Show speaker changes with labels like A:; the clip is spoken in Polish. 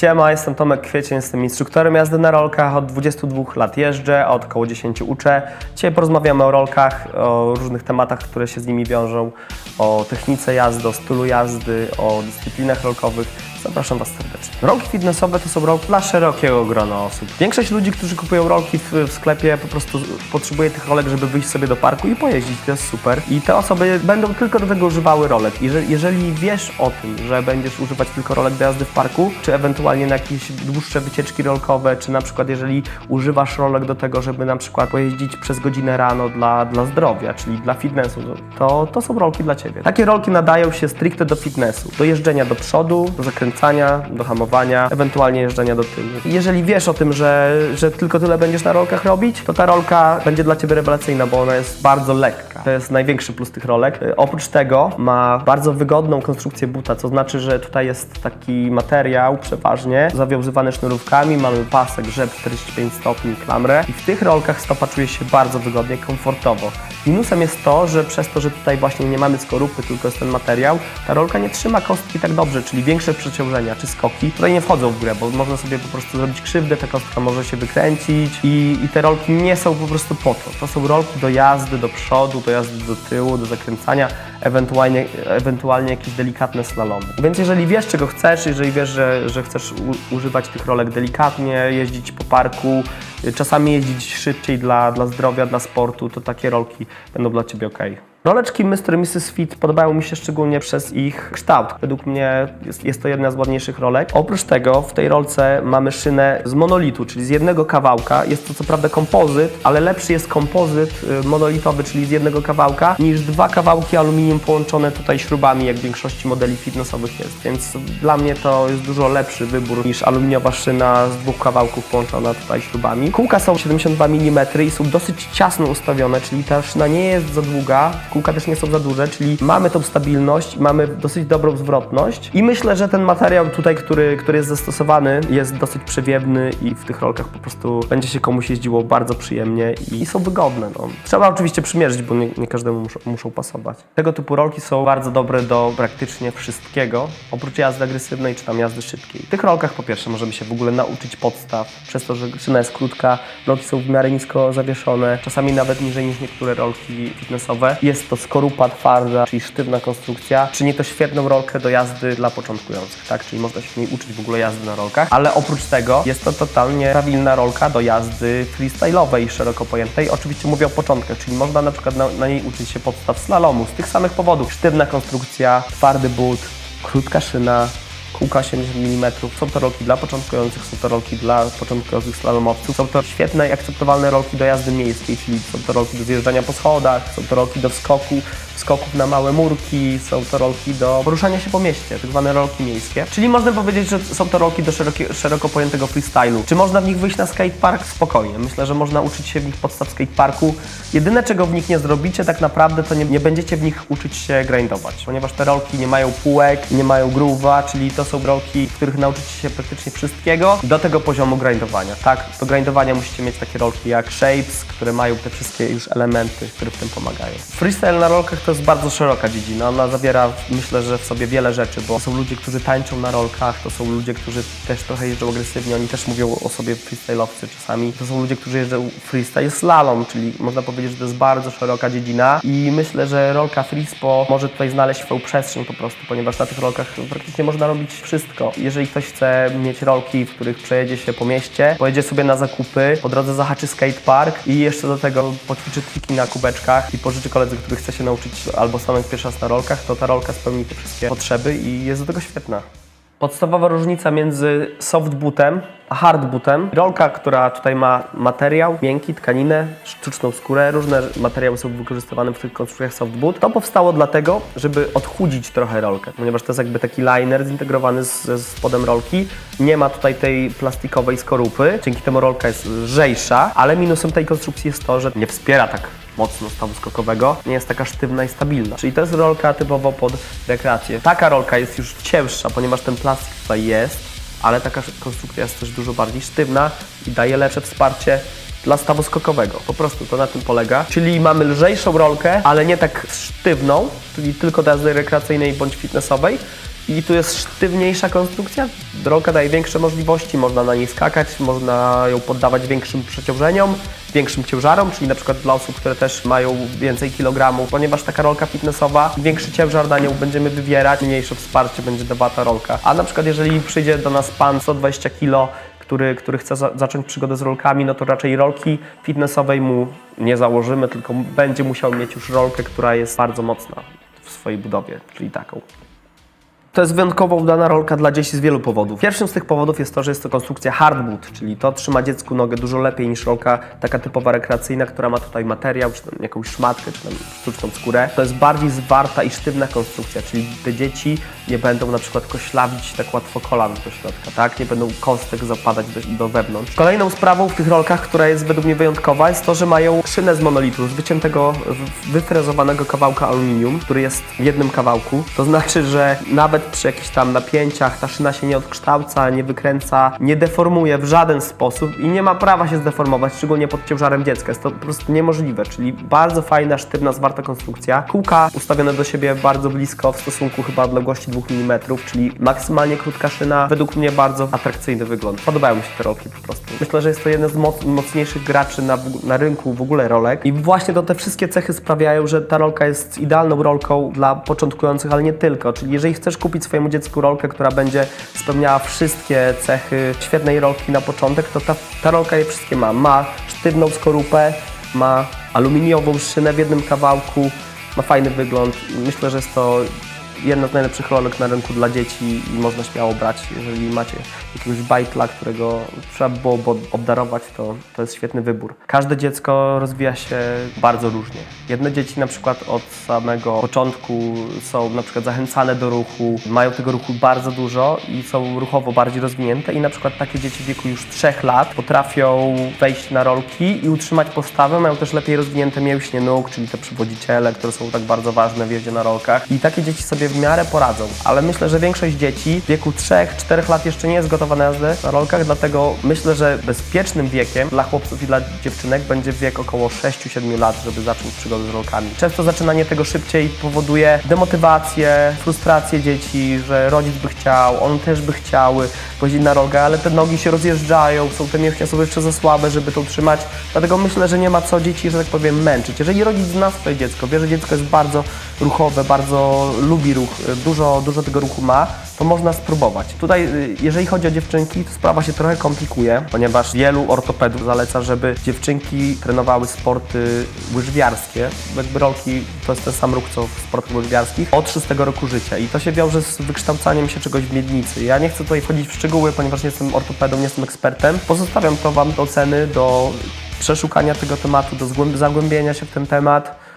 A: Siema, jestem Tomek Kwiecień, jestem instruktorem jazdy na rolkach. Od 22 lat jeżdżę, od około 10 uczę. Dzisiaj porozmawiamy o rolkach, o różnych tematach, które się z nimi wiążą, o technice jazdy, o stylu jazdy, o dyscyplinach rolkowych. Zapraszam Was serdecznie. Rolki fitnessowe to są rolki dla szerokiego grona osób. Większość ludzi, którzy kupują rolki w, w sklepie, po prostu potrzebuje tych rolek, żeby wyjść sobie do parku i pojeździć. To jest super. I te osoby będą tylko do tego używały rolek. Jeżeli, jeżeli wiesz o tym, że będziesz używać tylko rolek do jazdy w parku, czy ewentualnie na jakieś dłuższe wycieczki rolkowe, czy na przykład jeżeli używasz rolek do tego, żeby na przykład pojeździć przez godzinę rano dla, dla zdrowia, czyli dla fitnessu, to, to są rolki dla Ciebie. Takie rolki nadają się stricte do fitnessu, do jeżdżenia do przodu, do zakręcania, do hamowania, ewentualnie jeżdżenia do tyłu. Jeżeli wiesz o tym, że, że tylko tyle będziesz na rolkach robić, to ta rolka będzie dla Ciebie rewelacyjna, bo ona jest bardzo lekka. To jest największy plus tych rolek. Y, Oprócz tego ma bardzo wygodną konstrukcję buta, co znaczy, że tutaj jest taki materiał przeważnie zawiązywany sznurówkami, mamy pasek, rzep 45 stopni, klamrę i w tych rolkach stopa czuje się bardzo wygodnie, komfortowo. Minusem jest to, że przez to, że tutaj właśnie nie mamy skorupy, tylko jest ten materiał, ta rolka nie trzyma kostki tak dobrze, czyli większe przeciążenia czy skoki tutaj nie wchodzą w grę, bo można sobie po prostu zrobić krzywdę, ta kostka może się wykręcić i, i te rolki nie są po prostu po to. To są rolki do jazdy do przodu, do jazdy do tyłu, do zakręcania, ewentualnie, ewentualnie jakieś delikatne slalomy. Więc jeżeli wiesz czego chcesz, jeżeli wiesz, że, że chcesz u, używać tych rolek delikatnie, jeździć po parku, czasami jeździć szybciej dla, dla zdrowia, dla sportu, to takie rolki będą dla Ciebie ok. Roleczki Mr. Mrs. Fit podobają mi się szczególnie przez ich kształt. Według mnie jest, jest to jedna z ładniejszych rolek. Oprócz tego w tej rolce mamy szynę z monolitu, czyli z jednego kawałka. Jest to co prawda kompozyt, ale lepszy jest kompozyt y, monolitowy, czyli z jednego kawałka, niż dwa kawałki aluminium połączone tutaj śrubami, jak w większości modeli fitnessowych jest. Więc dla mnie to jest dużo lepszy wybór niż aluminiowa szyna z dwóch kawałków połączona tutaj śrubami. Kółka są 72 mm i są dosyć ciasno ustawione, czyli ta szyna nie jest za długa, kółka też nie są za duże, czyli mamy tą stabilność, mamy dosyć dobrą zwrotność i myślę, że ten materiał tutaj, który, który jest zastosowany jest dosyć przewiewny i w tych rolkach po prostu będzie się komuś jeździło bardzo przyjemnie i są wygodne. No. Trzeba oczywiście przymierzyć, bo nie, nie każdemu muszą, muszą pasować. Tego typu rolki są bardzo dobre do praktycznie wszystkiego, oprócz jazdy agresywnej czy tam jazdy szybkiej. W tych rolkach po pierwsze możemy się w ogóle nauczyć podstaw, przez to, że szyna jest krótka, rolki są w miarę nisko zawieszone, czasami nawet niżej niż niektóre rolki fitnessowe. Jest to skorupa twarda, czyli sztywna konstrukcja. Czyni to świetną rolkę do jazdy dla początkujących, tak? Czyli można się w niej uczyć w ogóle jazdy na rolkach. Ale oprócz tego jest to totalnie prawilna rolka do jazdy freestyle'owej, szeroko pojętej. Oczywiście mówię o początkach, czyli można na przykład na, na niej uczyć się podstaw slalomu z tych samych powodów. Sztywna konstrukcja, twardy but, krótka szyna, kółka 80 mm. Są to rolki dla początkujących, są to rolki dla początkujących slalomowców. Są to świetne i akceptowalne rolki do jazdy miejskiej, czyli są to rolki do zjeżdżania po schodach, są to rolki do wskoku, skoków na małe murki, są to rolki do poruszania się po mieście, tak zwane rolki miejskie. Czyli można powiedzieć, że są to rolki do szerokie, szeroko pojętego freestylu. Czy można w nich wyjść na skatepark? Spokojnie. Myślę, że można uczyć się w nich podstaw skateparku. Jedyne, czego w nich nie zrobicie tak naprawdę, to nie, nie będziecie w nich uczyć się grindować, ponieważ te rolki nie mają półek, nie mają groove'a, czyli to są rolki, w których nauczycie się praktycznie wszystkiego do tego poziomu grindowania. Tak, do grindowania musicie mieć takie rolki jak Shapes, które mają te wszystkie już elementy, które w tym pomagają. Freestyle na rolkach to jest bardzo szeroka dziedzina. Ona zawiera, myślę, że w sobie wiele rzeczy, bo są ludzie, którzy tańczą na rolkach, to są ludzie, którzy też trochę jeżdżą agresywnie, oni też mówią o sobie freestyle'owcy czasami. To są ludzie, którzy jeżdżą freestyle slalom, czyli można powiedzieć, że to jest bardzo szeroka dziedzina i myślę, że rolka freespo może tutaj znaleźć swoją przestrzeń po prostu, ponieważ na tych rolkach praktycznie można robić wszystko. Jeżeli ktoś chce mieć rolki, w których przejedzie się po mieście, pojedzie sobie na zakupy, po drodze zahaczy skatepark i jeszcze do tego poćwiczy triki na kubeczkach i pożyczy koledze, który chce się nauczyć albo stanąć pierwszy raz na rolkach, to ta rolka spełni te wszystkie potrzeby i jest do tego świetna. Podstawowa różnica między softbootem a hardbootem. Rolka, która tutaj ma materiał miękki, tkaninę, sztuczną skórę, różne materiały są wykorzystywane w tych konstrukcjach softboot. To powstało dlatego, żeby odchudzić trochę rolkę, ponieważ to jest jakby taki liner zintegrowany z, spodem rolki. Nie ma tutaj tej plastikowej skorupy, dzięki temu rolka jest lżejsza, ale minusem tej konstrukcji jest to, że nie wspiera tak mocno stawu skokowego, nie jest taka sztywna i stabilna. Czyli to jest rolka typowo pod rekreację. Taka rolka jest już cięższa, ponieważ ten plastik tutaj jest, ale taka konstrukcja jest też dużo bardziej sztywna i daje lepsze wsparcie dla stawu skokowego. Po prostu to na tym polega. Czyli mamy lżejszą rolkę, ale nie tak sztywną, czyli tylko jazdy rekreacyjnej bądź fitnessowej. I tu jest sztywniejsza konstrukcja. Rolka daje większe możliwości, można na niej skakać, można ją poddawać większym przeciążeniom, większym ciężarom, czyli na przykład dla osób, które też mają więcej kilogramów, ponieważ taka rolka fitnessowa, większy ciężar na nią będziemy wywierać, mniejsze wsparcie będzie dawała ta rolka. A na przykład jeżeli przyjdzie do nas pan 120 kg, który, który chce za zacząć przygodę z rolkami, no to raczej rolki fitnessowej mu nie założymy, tylko będzie musiał mieć już rolkę, która jest bardzo mocna w swojej budowie, czyli taką. To jest wyjątkowo udana rolka dla dzieci z wielu powodów. Pierwszym z tych powodów jest to, że jest to konstrukcja hardboot, czyli to trzyma dziecku nogę dużo lepiej niż rolka taka typowa rekreacyjna, która ma tutaj materiał, czy tam jakąś szmatkę, czy tam sztuczną skórę. To jest bardziej zwarta i sztywna konstrukcja, czyli te dzieci nie będą na przykład koślawić tak łatwo kolan do środka, tak? Nie będą kostek zapadać do, do wewnątrz. Kolejną sprawą w tych rolkach, która jest według mnie wyjątkowa, jest to, że mają szynę z monolitu, z wyciętego, wyfrezowanego kawałka aluminium, który jest w jednym kawałku. To znaczy, że nawet przy jakichś tam napięciach ta szyna się nie odkształca, nie wykręca, nie deformuje w żaden sposób i nie ma prawa się zdeformować, szczególnie pod ciężarem dziecka. Jest to po prostu niemożliwe, czyli bardzo fajna, sztywna, zwarta konstrukcja. Kółka ustawione do siebie bardzo blisko w stosunku chyba odległości 2 mm, czyli maksymalnie krótka szyna. Według mnie bardzo atrakcyjny wygląd. Podobają mi się te rolki po prostu. Myślę, że jest to jeden z moc, mocniejszych graczy na, na rynku w ogóle rolek i właśnie to te wszystkie cechy sprawiają, że ta rolka jest idealną rolką dla początkujących, ale nie tylko. Czyli jeżeli chcesz kupić swojemu dziecku rolkę, która będzie spełniała wszystkie cechy świetnej rolki na początek, to ta, ta rolka je wszystkie ma. Ma sztywną skorupę, ma aluminiową szynę w jednym kawałku, ma fajny wygląd. Myślę, że jest to jedna z najlepszych rolek na rynku dla dzieci i można śmiało brać. Jeżeli macie jakiegoś bajtla, którego trzeba by było obdarować, to, to jest świetny wybór. Każde dziecko rozwija się bardzo różnie. Jedne dzieci na przykład od samego początku są na przykład zachęcane do ruchu, mają tego ruchu bardzo dużo i są ruchowo bardziej rozwinięte i na przykład takie dzieci w wieku już 3 lat potrafią wejść na rolki i utrzymać postawę, mają też lepiej rozwinięte mięśnie nóg, czyli te przywodziciele, które są tak bardzo ważne w jeździe na rolkach i takie dzieci sobie w miarę poradzą, ale myślę, że większość dzieci w wieku 3-4 lat jeszcze nie jest gotowa na jazdę na rolkach, dlatego myślę, że bezpiecznym wiekiem dla chłopców i dla dziewczynek będzie wiek około 6-7 lat, żeby zacząć przygodę z rolkami. Często zaczynanie tego szybciej powoduje demotywację, frustrację dzieci, że rodzic by chciał, on też by chciał pojeździć na rolkach, ale te nogi się rozjeżdżają, są te mięśnie są jeszcze za słabe, żeby to utrzymać. Dlatego myślę, że nie ma co dzieci, że tak powiem, męczyć. Jeżeli rodzic zna swoje dziecko, wie, że dziecko jest bardzo ruchowe, bardzo lubi ruch, y, dużo, dużo tego ruchu ma, to można spróbować. Tutaj, y, jeżeli chodzi o dziewczynki, to sprawa się trochę komplikuje, ponieważ wielu ortopedów zaleca, żeby dziewczynki trenowały sporty łyżwiarskie. Jakby rolki to jest ten sam ruch, co w sportach łyżwiarskich, od 6 roku życia. I to się wiąże z wykształcaniem się czegoś w miednicy. Ja nie chcę tutaj wchodzić w szczegóły, ponieważ nie jestem ortopedą, nie jestem ekspertem. Pozostawiam to Wam do oceny, do przeszukania tego tematu, do zagłębienia się w ten temat.